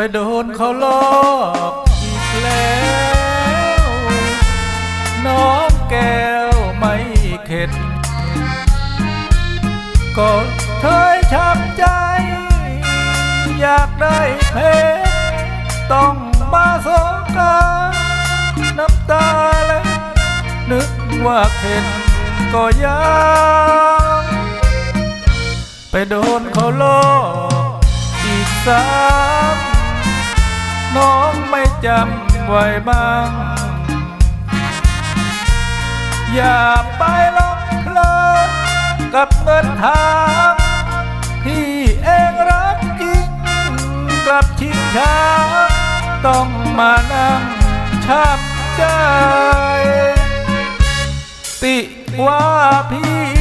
ไปโดนเขาลอกอีกแล้ว น้องแก้วไม่เข็ดก็เคยช้ำใจ อยากได้เพชรต้องมาสงการน้ำตาและนึกว่าเข็ดก็ยังไปโดนเขาลอกอีกสาม น้องไม่จำไว้บ้าง อย่าไปลงเพลินกับเงินทางที่เองรักจริงกลับชิงช้าต้องมานั่งช้ำใจ ติว่าพี่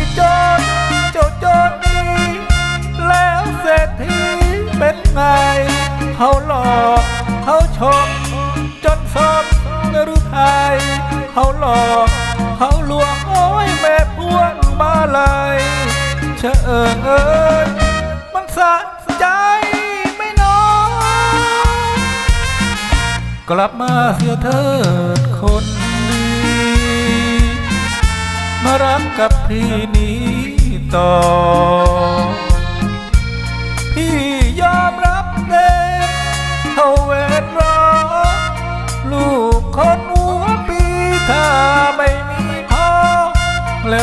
สมหรือไทยเขาหลอกเขาลวงโอ้ยแม่พวงมาลายเชอเอยมันสะใจไม่น้อยกลับมาเสียเถิดคนดีมารักกับพี่นี้ต่อ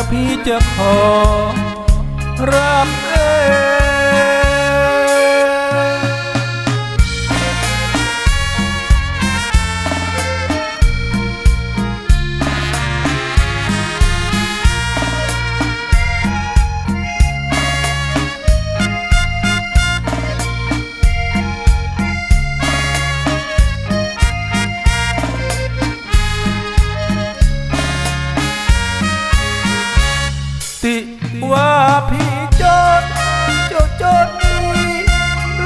พี่จะขอ พี่จนจนจนดี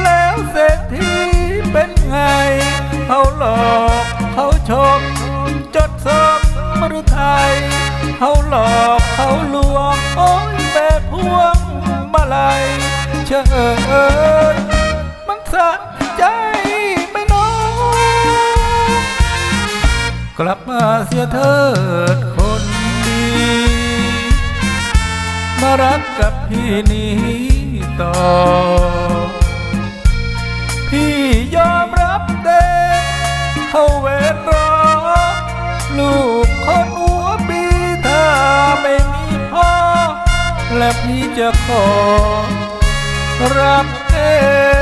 แล้วเศรษฐีเป็นไงเขาหลอกเขาชมจดสมมรุไทยเขาหลอกเขาลวงโอ้ยแม่พวงมาลัยเชิญมันสะใจไม่น้อยกลับมาเสียเถิด มารักกับพี่นี้ต่อ พี่ยอมรับเด็กเขาเวรรอ ลูกคนหัวปีถ้าไม่มีพ่อ และพี่จะขอรับเอง